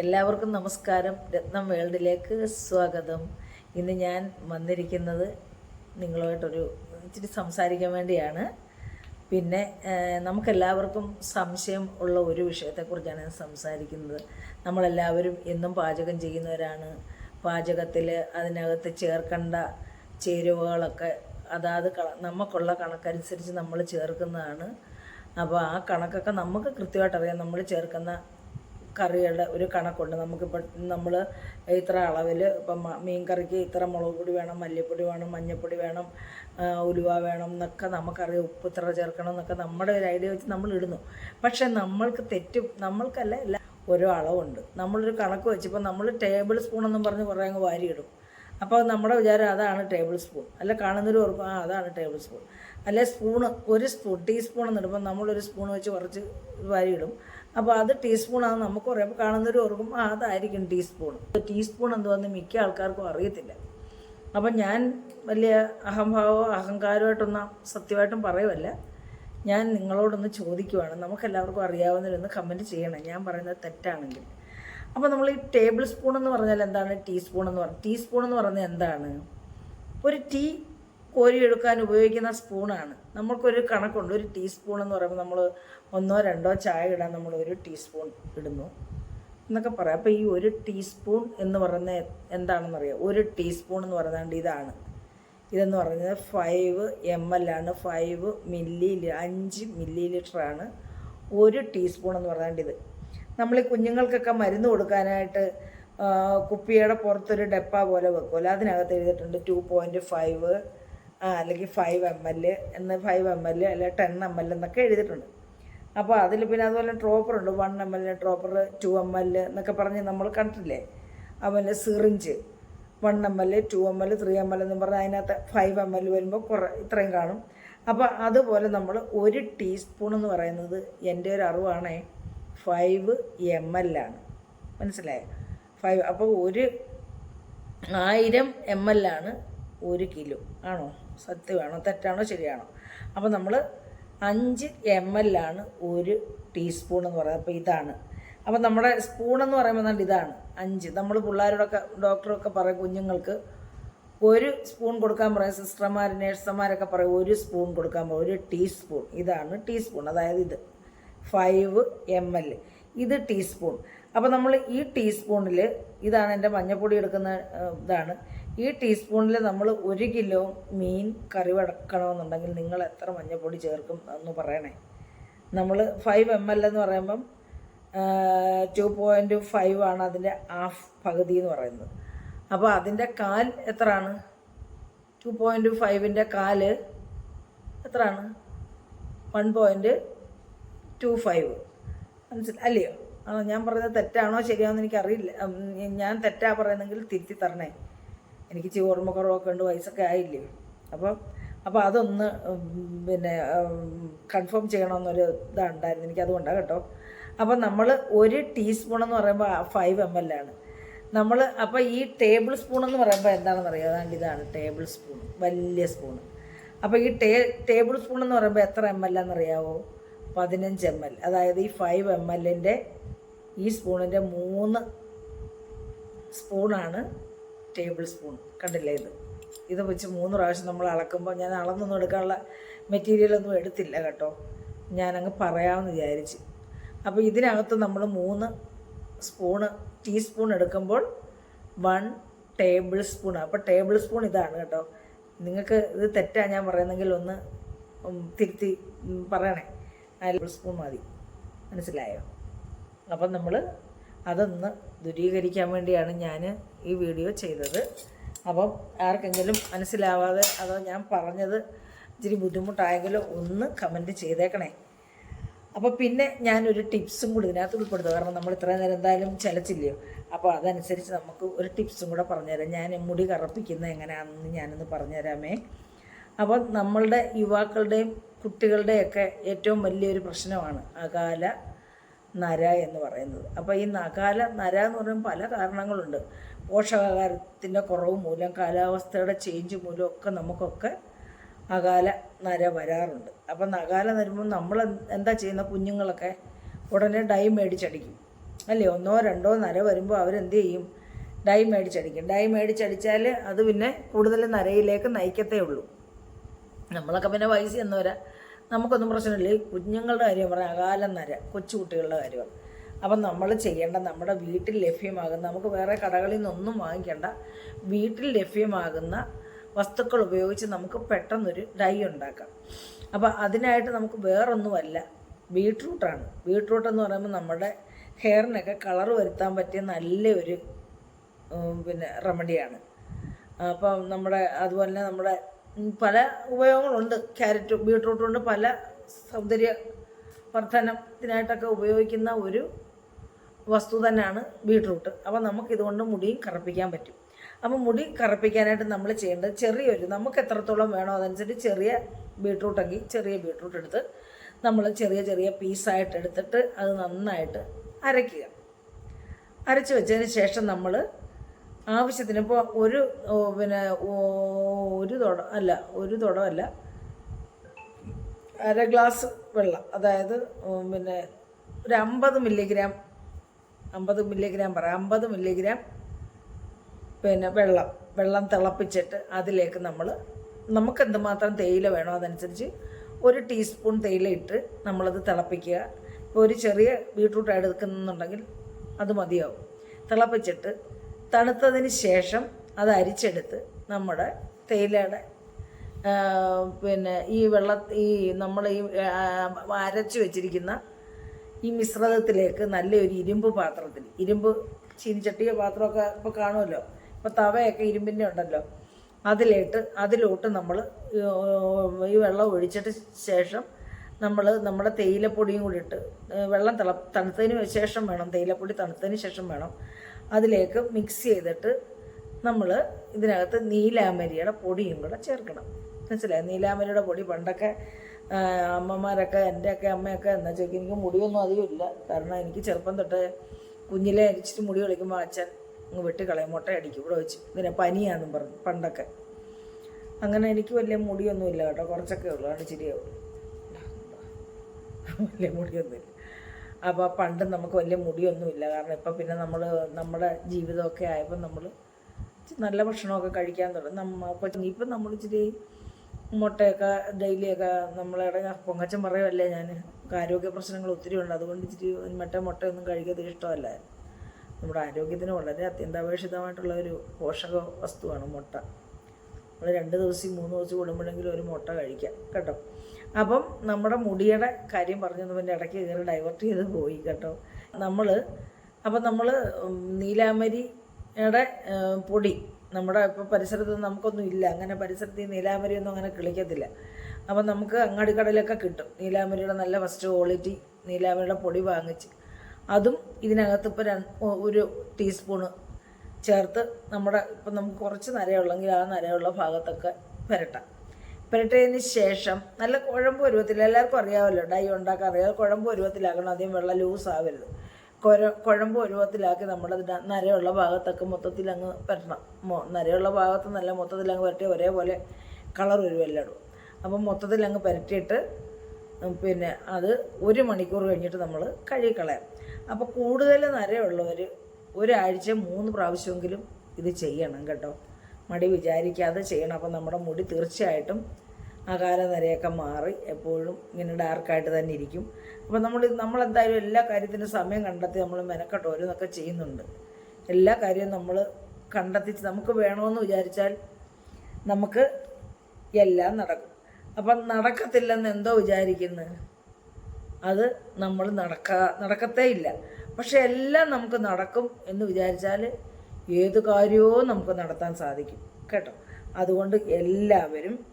എല്ലാവർക്കും നമസ്കാരം. രത്നം വേൾഡിലേക്ക് സ്വാഗതം. ഇന്ന് ഞാൻ വന്നിരിക്കുന്നത് നിങ്ങളുമായിട്ടൊരു ഇച്ചിരി സംസാരിക്കാൻ വേണ്ടിയാണ്. പിന്നെ നമുക്കെല്ലാവർക്കും സംശയം ഉള്ള ഒരു വിഷയത്തെക്കുറിച്ചാണ് ഞാൻ സംസാരിക്കുന്നത്. നമ്മളെല്ലാവരും എന്നും പാചകം ചെയ്യുന്നവരാണ്. പാചകത്തിൽ അതിനകത്ത് ചേർക്കേണ്ട ചേരുവകളൊക്കെ അതാത് കള നമുക്കുള്ള കണക്കനുസരിച്ച് നമ്മൾ ചേർക്കുന്നതാണ്. അപ്പോൾ ആ കണക്കൊക്കെ നമുക്ക് കൃത്യമായിട്ട് അറിയാം. നമ്മൾ ചേർക്കുന്ന കറികളുടെ ഒരു കണക്കുണ്ട്. നമുക്കിപ്പോൾ നമ്മൾ ഇത്ര അളവിൽ ഇപ്പം മീൻ കറിക്ക് ഇത്ര മുളക് പൊടി വേണം മല്ലിപ്പൊടി വേണം മഞ്ഞൾപ്പൊടി വേണം ഉലുവ വേണം എന്നൊക്കെ നമുക്കറിയാം. ഉപ്പ് ഇത്ര ചേർക്കണം എന്നൊക്കെ നമ്മുടെ ഒരു ഐഡിയ വെച്ച് നമ്മൾ ഇടുന്നു. പക്ഷേ നമ്മൾക്ക് തെറ്റ് നമ്മൾക്കല്ല എല്ലാ ഓരോ അളവുണ്ട്. നമ്മളൊരു കണക്ക് വെച്ചപ്പോൾ നമ്മൾ ടേബിൾ സ്പൂൺ എന്നും പറഞ്ഞ് കുറേ അങ്ങ് ഇടും അപ്പോൾ നമ്മുടെ വിചാരം അതാണ് ടേബിൾ സ്പൂൺ. അല്ല കാണുന്നൊരു ഓർക്കും ആ അതാണ് ടേബിൾ സ്പൂൺ. അല്ലെ സ്പൂണ് ഒരു സ്പൂൺ ടീസ്പൂൺ എന്നിടുമ്പോൾ നമ്മളൊരു സ്പൂൺ വെച്ച് കുറച്ച് വാരിയിടും. അപ്പോൾ അത് ടീസ്പൂണാണ് നമുക്ക് പറയാം അപ്പോൾ കാണുന്നൊരു ഓർക്കും ആ അതായിരിക്കും ടീസ്പൂൺ. ടീസ്പൂൺ എന്തുവന്ന് മിക്ക ആൾക്കാർക്കും അറിയത്തില്ല. അപ്പം ഞാൻ വലിയ അഹംഭാവോ അഹങ്കാരമായിട്ടൊന്നും സത്യമായിട്ടും പറയുമല്ല ഞാൻ നിങ്ങളോടൊന്ന് ചോദിക്കുവാണ്. നമുക്കെല്ലാവർക്കും അറിയാവുന്നതിലൊന്ന് കമന്റ് ചെയ്യണം. ഞാൻ പറയുന്നത് തെറ്റാണെങ്കിൽ. അപ്പോൾ നമ്മൾ ഈ ടേബിൾ സ്പൂൺ എന്ന് പറഞ്ഞാൽ എന്താണ്? ടീസ്പൂൺ എന്ന് പറഞ്ഞാൽ ടീസ്പൂൺ എന്ന് പറഞ്ഞാൽ എന്താണ്? ഒരു ടീ കോരിയെടുക്കാൻ ഉപയോഗിക്കുന്ന സ്പൂണാണ്. നമുക്കൊരു കണക്കുണ്ട് ഒരു ടീസ്പൂൺ എന്ന് പറയുമ്പോൾ നമ്മൾ ഒന്നോ രണ്ടോ ചായ ഇടാൻ നമ്മൾ ഒരു ടീസ്പൂൺ ഇടുന്നു എന്നൊക്കെ പറയാം. അപ്പോൾ ഈ ഒരു ടീസ്പൂൺ എന്ന് പറയുന്ന എന്താണെന്നറിയാം ഒരു ടീസ്പൂൺ എന്ന് പറയുന്നത് ഇതാണ്. ഇതെന്ന് പറയുന്നത് ഫൈവ് എം എൽ ആണ്. ഫൈവ് മില്ലി അഞ്ച് മില്ലി ലിറ്ററാണ് ഒരു ടീസ്പൂൺ എന്ന് പറയാണ്ട് ഇത്. നമ്മൾ ഈ കുഞ്ഞുങ്ങൾക്കൊക്കെ മരുന്ന് കൊടുക്കാനായിട്ട് കുപ്പിയുടെ പുറത്തൊരു ഡപ്പ പോലെ വെക്കുമല്ലോ. അതിനകത്ത് എഴുതിയിട്ടുണ്ട് ടു പോയിന്റ് ഫൈവ് അല്ലെങ്കിൽ ഫൈവ് എം എൽ എന്ന് ഫൈവ് എം എൽ അല്ലെ ടെൻ എം എൽ എന്നൊക്കെ എഴുതിയിട്ടുണ്ട്. അപ്പോൾ അതിൽ പിന്നെ അതുപോലെ ഡ്രോപ്പർ ഉണ്ട്. One M L dropper two M L എന്നൊക്കെ പറഞ്ഞ് നമ്മൾ കണ്ടിട്ടില്ലേ? അതുപോലെ syringe one M L two M L three M L എന്ന് പറഞ്ഞാൽ അതിനകത്ത് ഫൈവ് എം എൽ വരുമ്പോൾ കുറേ ഇത്രയും കാണും. അപ്പോൾ അതുപോലെ നമ്മൾ ഒരു ടീസ്പൂൺ എന്ന് പറയുന്നത് എന്റെ ഒരു അറിവാണേ ഫൈവ് എം എൽ ആണ്. മനസ്സിലായോ? ഫൈവ് അപ്പോൾ ഒരു ആയിരം എം എൽ ആണ് ഒരു കിലോ ആണോ? സത്യമാണോ? തെറ്റാണോ? ശരിയാണോ? അപ്പോൾ നമ്മൾ അഞ്ച് എം എൽ ആണ് ഒരു ടീസ്പൂൺ എന്ന് പറയുന്നത്. അപ്പോൾ ഇതാണ്. അപ്പോൾ നമ്മുടെ സ്പൂൺ എന്ന് പറയുമ്പോൾ നല്ല ഇതാണ്? അഞ്ച്. നമ്മൾ പിള്ളേരോടൊക്കെ ഡോക്ടറൊക്കെ പറയും കുഞ്ഞുങ്ങൾക്ക് ഒരു സ്പൂൺ കൊടുക്കാൻ പറയും. സിസ്റ്റർമാർ നേഴ്സർമാരൊക്കെ പറയും ഒരു സ്പൂൺ കൊടുക്കാൻ പറയും. ഒരു ടീസ്പൂൺ ഇതാണ് ടീസ്പൂൺ അതായത് ഇത്. ഫൈവ് എം എൽ ഇത് ടീസ്പൂൺ അപ്പോൾ നമ്മൾ ഈ ടീസ്പൂണിൽ ഇതാണ് എന്റെ മഞ്ഞപ്പൊടി എടുക്കുന്ന ഇതാണ്. ഈ ടീസ്പൂണിൽ നമ്മൾ ഒരു കിലോ മീൻ കറി വടക്കണമെന്നുണ്ടെങ്കിൽ നിങ്ങൾ എത്ര മഞ്ഞൾപ്പൊടി ചേർക്കും എന്ന് പറയണേ. നമ്മൾ ഫൈവ് എം എൽ എന്ന് പറയുമ്പം ടു പോയിന്റ് ഫൈവ് ആണ് അതിന്റെ ഹാഫ് പകുതി എന്ന് പറയുന്നത്. അപ്പോൾ അതിന്റെ കാൽ എത്രയാണ്? ടു പോയിന്റ് ഫൈവിന്റെ കാൽ എത്രയാണ്? വൺ പോയിന്റ് ടു ഫൈവ് മനസ്സിലായി അല്ലയോ? ആണോ ഞാൻ പറഞ്ഞത് തെറ്റാണോ ശരിയാണോ എന്ന് എനിക്കറിയില്ല. ഞാൻ തെറ്റാ പറയുന്നെങ്കിൽ തിരുത്തി തരണേ. എനിക്ക് ഇച്ചിരി ഓർമ്മക്കുറവൊക്കെ ഉണ്ട് വയസ്സൊക്കെ ആയില്ലേ? അപ്പം അപ്പോൾ അതൊന്ന് പിന്നെ കൺഫേം ചെയ്യണമെന്നൊരു ഇതുണ്ടായിരുന്നു എനിക്ക് അതുകൊണ്ടാണ് കേട്ടോ. അപ്പം നമ്മൾ ഒരു ടീസ്പൂൺ എന്ന് പറയുമ്പോൾ ഫൈവ് എം എൽ ആണ്. നമ്മൾ അപ്പോൾ ഈ ടേബിൾ സ്പൂൺ എന്ന് പറയുമ്പോൾ എന്താണെന്ന് അറിയാം? അതാണ്ട് ഇതാണ് ടേബിൾ സ്പൂൺ വലിയ സ്പൂൺ അപ്പോൾ ഈ ടേ ടേബിൾ സ്പൂൺ എന്ന് പറയുമ്പോൾ എത്ര എം എൽ എന്നറിയാവോ? പതിനഞ്ച് എം എൽ അതായത് ഈ ഫൈവ് എം എല്ലിന്റെ ഈ സ്പൂണിന്റെ മൂന്ന് സ്പൂണാണ് ടേബിൾ സ്പൂൺ കണ്ടില്ലേ ഇത്? ഇത് വെച്ച് മൂന്ന് പ്രാവശ്യം നമ്മൾ അളക്കുമ്പോൾ ഞാൻ അളന്നൊന്നും എടുക്കാനുള്ള മെറ്റീരിയലൊന്നും എടുത്തില്ല കേട്ടോ. ഞാനങ്ങ് പറയാമെന്ന് വിചാരിച്ച്. അപ്പോൾ ഇതിനകത്ത് നമ്മൾ മൂന്ന് സ്പൂണ് ടീസ്പൂൺ എടുക്കുമ്പോൾ വൺ ടേബിൾ സ്പൂൺ അപ്പോൾ ടേബിൾ സ്പൂൺ ഇതാണ് കേട്ടോ. നിങ്ങൾക്ക് ഇത് തെറ്റാ ഞാൻ പറയുന്നെങ്കിൽ ഒന്ന് തിരുത്തി പറയണേ. ടേബിൾ സ്പൂൺ മതി. മനസ്സിലായോ? അപ്പം നമ്മൾ അതൊന്ന് ദുരീകരിക്കാൻ വേണ്ടിയാണ് ഞാൻ ഈ വീഡിയോ ചെയ്തത്. അപ്പം ആർക്കെങ്കിലും മനസ്സിലാവാതെ അതോ ഞാൻ പറഞ്ഞത് ഇച്ചിരി ബുദ്ധിമുട്ടായെങ്കിലും ഒന്ന് കമന്റ് ചെയ്തേക്കണേ. അപ്പോൾ പിന്നെ ഞാനൊരു ടിപ്സും കൂടി ഇതിനകത്ത് ഉൾപ്പെടുത്തുക കാരണം നമ്മൾ ഇത്രയും നേരം എന്തായാലും ചലച്ചില്ലയോ? അപ്പോൾ അതനുസരിച്ച് നമുക്ക് ഒരു ടിപ്സും കൂടെ പറഞ്ഞുതരാം. ഞാൻ മുടി കറപ്പിക്കുന്നത് എങ്ങനെയാണെന്ന് ഞാനൊന്ന് പറഞ്ഞുതരാമേ. അപ്പോൾ നമ്മളുടെ യുവാക്കളുടെയും കുട്ടികളുടെയൊക്കെ ഏറ്റവും വലിയൊരു പ്രശ്നമാണ് അകാല നര എന്ന് പറയുന്നത്. അപ്പോൾ ഈ നകാല നര എന്ന് പറയുമ്പോൾ പല കാരണങ്ങളുണ്ട്. പോഷകാഹാരത്തിന്റെ കുറവ് മൂലം കാലാവസ്ഥയുടെ ചേഞ്ച് മൂലം ഒക്കെ നമുക്കൊക്കെ അകാല നര വരാറുണ്ട്. അപ്പം നകാല വരുമ്പോൾ നമ്മൾ എന്താ ചെയ്യുന്ന കുഞ്ഞുങ്ങളൊക്കെ ഉടനെ ഡൈ മേടിച്ചടിക്കും. അല്ലേ? ഒന്നോ രണ്ടോ നര വരുമ്പോൾ അവരെന്ത് ചെയ്യും? ഡൈ മേടിച്ചടിക്കും. ഡൈ മേടിച്ചടിച്ചാൽ അത് പിന്നെ കൂടുതൽ നരയിലേക്ക് നയിക്കത്തേ ഉള്ളൂ. നമ്മളൊക്കെ പിന്നെ വയസ്സ് എന്നവരാ നമുക്കൊന്നും പ്രശ്നമില്ല. ഈ കുഞ്ഞുങ്ങളുടെ കാര്യം പറയാം അകാലം നര കൊച്ചുകുട്ടികളുടെ കാര്യമാണ്. അപ്പം നമ്മൾ ചെയ്യേണ്ട നമ്മുടെ വീട്ടിൽ ലഭ്യമാകുന്ന നമുക്ക് വേറെ കടകളിൽ നിന്നൊന്നും വാങ്ങിക്കേണ്ട വീട്ടിൽ ലഭ്യമാകുന്ന വസ്തുക്കൾ ഉപയോഗിച്ച് നമുക്ക് പെട്ടെന്നൊരു ഡൈ ഉണ്ടാക്കാം. അപ്പോൾ അതിനായിട്ട് നമുക്ക് വേറൊന്നുമല്ല ബീട്രൂട്ടാണ്. ബീട്രൂട്ട് എന്ന് പറയുമ്പോൾ നമ്മുടെ ഹെയറിനൊക്കെ കളർ വരുത്താൻ പറ്റിയ നല്ലൊരു പിന്നെ റെമഡിയാണ്. അപ്പം നമ്മുടെ അതുപോലെ നമ്മുടെ പല ഉപയോഗങ്ങളുണ്ട്. ക്യാരറ്റ് ബീട്രൂട്ട് കൊണ്ട് പല സൗന്ദര്യ വർധനത്തിനായിട്ടൊക്കെ ഉപയോഗിക്കുന്ന ഒരു വസ്തു തന്നെയാണ് ബീട്രൂട്ട്. അപ്പോൾ നമുക്കിതുകൊണ്ട് മുടിയും കറുപ്പിക്കാൻ പറ്റും. അപ്പോൾ മുടി കറുപ്പിക്കാനായിട്ട് നമ്മൾ ചെയ്യേണ്ടത് ചെറിയൊരു നമുക്ക് എത്രത്തോളം വേണോ അതനുസരിച്ച് ചെറിയ ബീട്രൂട്ടെങ്കിൽ ചെറിയ ബീട്രൂട്ട് എടുത്ത് നമ്മൾ ചെറിയ ചെറിയ പീസായിട്ട് എടുത്തിട്ട് അത് നന്നായിട്ട് അരയ്ക്കുക. അരച്ച് വെച്ചതിന് ശേഷം നമ്മൾ ആവശ്യത്തിന് ഇപ്പോൾ ഒരു പിന്നെ ഒരു തുട അല്ല ഒരു തുടമല്ല. അര ഗ്ലാസ് വെള്ളം. അതായത് പിന്നെ ഒരു അമ്പത് മില്ലിഗ്രാം അമ്പത് മില്ലിഗ്രാം പറയാം അമ്പത് മില്ലിഗ്രാം പിന്നെ വെള്ളം വെള്ളം തിളപ്പിച്ചിട്ട് അതിലേക്ക് നമ്മൾ നമുക്ക് എന്തുമാത്രം തേയില വേണോ അതനുസരിച്ച് ഒരു ടീസ്പൂൺ തേയില ഇട്ട് നമ്മളത് തിളപ്പിക്കുക. ഇപ്പോൾ ഒരു ചെറിയ ബീട്രൂട്ട് എടുക്കുന്നുണ്ടെങ്കിൽ അത് മതിയാവും. തിളപ്പിച്ചിട്ട് തണുത്തതിന് ശേഷം അത് അരിച്ചെടുത്ത് നമ്മുടെ തേയിലയുടെ പിന്നെ ഈ വെള്ള ഈ നമ്മൾ ഈ അരച്ചു വെച്ചിരിക്കുന്ന ഈ മിശ്രിതത്തിലേക്ക് നല്ലൊരു ഇരുമ്പ് പാത്രത്തിൽ ഇരുമ്പ് ചീനിച്ചട്ടിയോ പാത്രമൊക്കെ ഇപ്പോൾ കാണുമല്ലോ ഇപ്പോൾ തവയൊക്കെ ഇരുമ്പിന്റെ ഉണ്ടല്ലോ അതിലേട്ട് അതിലോട്ട് നമ്മൾ ഈ വെള്ളം ഒഴിച്ചിട്ട് ശേഷം നമ്മൾ നമ്മുടെ തേയിലപ്പൊടിയും കൂടി ഇട്ട് വെള്ളം തിള തണുത്തതിന് ശേഷം വേണം തേയിലപ്പൊടി തണുത്തതിന് ശേഷം വേണം അതിലേക്ക് മിക്സ് ചെയ്തിട്ട് നമ്മൾ ഇതിനകത്ത് നീലാമരിയുടെ പൊടിയും കൂടെ ചേർക്കണം. മനസ്സിലായി? നീലാമരിയുടെ പൊടി പണ്ടൊക്കെ അമ്മമാരൊക്കെ എന്റെയൊക്കെ അമ്മയൊക്കെ എന്ന് വെച്ചാൽ എനിക്ക് മുടിയൊന്നും അധികം ഇല്ല. കാരണം എനിക്ക് ചെറുപ്പം തൊട്ട് കുഞ്ഞിലെ അരിച്ചിട്ട് മുടി കളിക്കുമ്പോൾ അച്ഛൻ അങ്ങ് വെട്ടിക്കളയും മുട്ട അടിക്കും ഇവിടെ വെച്ച്. ഇതിനെ പനിയാന്നും പറഞ്ഞു പണ്ടൊക്കെ. അങ്ങനെ എനിക്ക് വലിയ മുടിയൊന്നും ഇല്ല കേട്ടോ. കുറച്ചൊക്കെ ഉള്ളൂ. ആണ് വലിയ വലിയ മുടിയൊന്നുമില്ല അപ്പോൾ പണ്ട് നമുക്ക് വലിയ മുടിയൊന്നുമില്ല. കാരണം ഇപ്പം പിന്നെ നമ്മൾ നമ്മുടെ ജീവിതമൊക്കെ ആയപ്പോൾ നമ്മൾ നല്ല ഭക്ഷണമൊക്കെ കഴിക്കാൻ തുടങ്ങി. നമ്മ അപ്പോൾ ഇപ്പം നമ്മൾ ഇച്ചിരി മുട്ടയൊക്കെ ഡെയിലിയൊക്കെ നമ്മളുടെ പൊങ്ങച്ചൻ പറയുമല്ലേ ഞാൻ ആരോഗ്യ പ്രശ്നങ്ങൾ ഒത്തിരി ഉണ്ട്. അതുകൊണ്ട് ഇച്ചിരി മറ്റേ മുട്ടയൊന്നും കഴിക്കാതെ ഇഷ്ടമല്ല. നമ്മുടെ ആരോഗ്യത്തിന് വളരെ അത്യന്താപേക്ഷിതമായിട്ടുള്ള ഒരു പോഷക വസ്തുവാണ് മുട്ട. നമ്മൾ രണ്ട് ദിവസം മൂന്ന് ദിവസം കൂടുമ്പോഴെങ്കിലും ഒരു മുട്ട കഴിക്കാം. കേട്ടോ? അപ്പം നമ്മുടെ മുടിയുടെ കാര്യം പറഞ്ഞത് പിന്നെ ഇടയ്ക്ക് കയറി ഡൈവേർട്ട് ചെയ്ത് പോയി കേട്ടോ. നമ്മൾ അപ്പം നമ്മൾ നീലാമരിയുടെ പൊടി നമ്മുടെ ഇപ്പോൾ പരിസരത്ത് നമുക്കൊന്നും ഇല്ല. അങ്ങനെ പരിസരത്ത് ഈ നീലാമരിയൊന്നും അങ്ങനെ കിളിക്കത്തില്ല. അപ്പം നമുക്ക് അങ്ങാടിക്കടയിലൊക്കെ കിട്ടും. നീലാമരിയുടെ നല്ല ഫസ്റ്റ് ക്വാളിറ്റി നീലാമരിയുടെ പൊടി വാങ്ങിച്ച്. അതും ഇതിനകത്ത് ഇപ്പോൾ ഒരു ടീസ്പൂണ് ചേർത്ത് നമ്മുടെ ഇപ്പം നമുക്ക് കുറച്ച് നരയുള്ളെങ്കിൽ ആ നരയുള്ള ഭാഗത്തൊക്കെ പുരട്ടാം പുരട്ടിയതിന് ശേഷം നല്ല കുഴമ്പ് പരുവത്തിൽ എല്ലാവർക്കും അറിയാമല്ലോ ഡൈ ഉണ്ടാക്കാൻ അറിയാം. കുഴമ്പ് പരുവത്തിലാക്കണം അധികം വെള്ളം ലൂസ് ആവരുത്. കുര കുഴമ്പ് പരുവത്തിലാക്കി നമ്മുടെ നരയുള്ള ഭാഗത്തൊക്കെ മൊത്തത്തിൽ അങ്ങ് പരട്ടണം. നരയുള്ള ഭാഗത്ത് നല്ല മൊത്തത്തിൽ അങ്ങ് പുരട്ടി ഒരേപോലെ കളർ വരുമല്ലോ അപ്പം മൊത്തത്തിൽ അങ്ങ് പുരട്ടിയിട്ട് പിന്നെ അത് ഒരു മണിക്കൂർ കഴിഞ്ഞിട്ട് നമ്മൾ കഴുകിക്കളയാം. അപ്പോൾ കൂടുതൽ നരയുള്ളവർ ഒരാഴ്ച മൂന്ന് പ്രാവശ്യമെങ്കിലും ഇത് ചെയ്യണം കേട്ടോ. മടി വിചാരിക്കാതെ ചെയ്യണം. അപ്പം നമ്മുടെ മുടി തീർച്ചയായിട്ടും അകാല നരയൊക്കെ മാറി എപ്പോഴും ഇങ്ങനെ ഡാർക്കായിട്ട് തന്നെ ഇരിക്കും. അപ്പോൾ നമ്മൾ നമ്മളെന്തായാലും എല്ലാ കാര്യത്തിനും സമയം കണ്ടെത്തി നമ്മൾ മെനക്കെട്ട് ഓരോന്നൊക്കെ ചെയ്യുന്നുണ്ട്. എല്ലാ കാര്യവും നമ്മൾ കണ്ടെത്തി നമുക്ക് വേണമെന്ന് വിചാരിച്ചാൽ നമുക്ക് എല്ലാം നടക്കും. അപ്പം നടക്കത്തില്ലെന്ന് എന്തോ വിചാരിക്കുന്നത് അത് നമ്മൾ നടക്ക നടക്കത്തേ ഇല്ല പക്ഷെ എല്ലാം നമുക്ക് നടക്കും എന്ന് വിചാരിച്ചാൽ ഏത് കാര്യവും നമുക്ക് നടത്താൻ സാധിക്കും. കേട്ടോ? അതുകൊണ്ട് എല്ലാവരും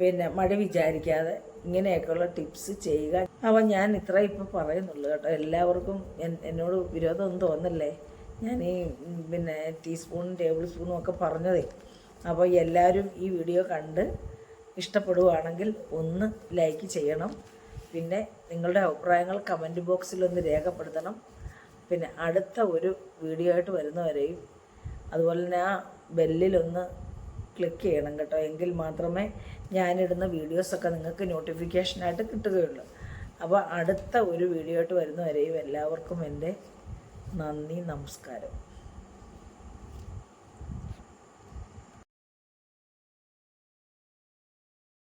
പിന്നെ മഴ വിചാരിക്കാതെ ഇങ്ങനെയൊക്കെയുള്ള ടിപ്സ് ചെയ്യുക. അപ്പം ഞാൻ ഇത്ര ഇപ്പം പറയുന്നുള്ളൂ കേട്ടോ. എല്ലാവർക്കും എന്നോട് വിരോധമൊന്നും തോന്നല്ലേ? ഞാൻ ഈ പിന്നെ ടീസ്പൂണും ടേബിൾ സ്പൂണും ഒക്കെ പറഞ്ഞതേ. അപ്പോൾ എല്ലാവരും ഈ വീഡിയോ കണ്ട് ഇഷ്ടപ്പെടുവാണെങ്കിൽ ഒന്ന് ലൈക്ക് ചെയ്യണം. പിന്നെ നിങ്ങളുടെ അഭിപ്രായങ്ങൾ കമന്റ് ബോക്സിലൊന്ന് രേഖപ്പെടുത്തണം. പിന്നെ അടുത്ത ഒരു വീഡിയോ ആയിട്ട് വരുന്നവരെയും അതുപോലെ തന്നെ ആ ബെല്ലിലൊന്ന് ക്ലിക്ക് ചെയ്യണം കേട്ടോ. എങ്കിൽ മാത്രമേ ഞാനിടുന്ന വീഡിയോസൊക്കെ നിങ്ങൾക്ക് നോട്ടിഫിക്കേഷനായിട്ട് കിട്ടുകയുള്ളൂ. അപ്പോൾ അടുത്ത ഒരു വീഡിയോ ആയിട്ട് വരുന്നവരെയും എല്ലാവർക്കും എന്റെ നന്ദി നമസ്കാരം.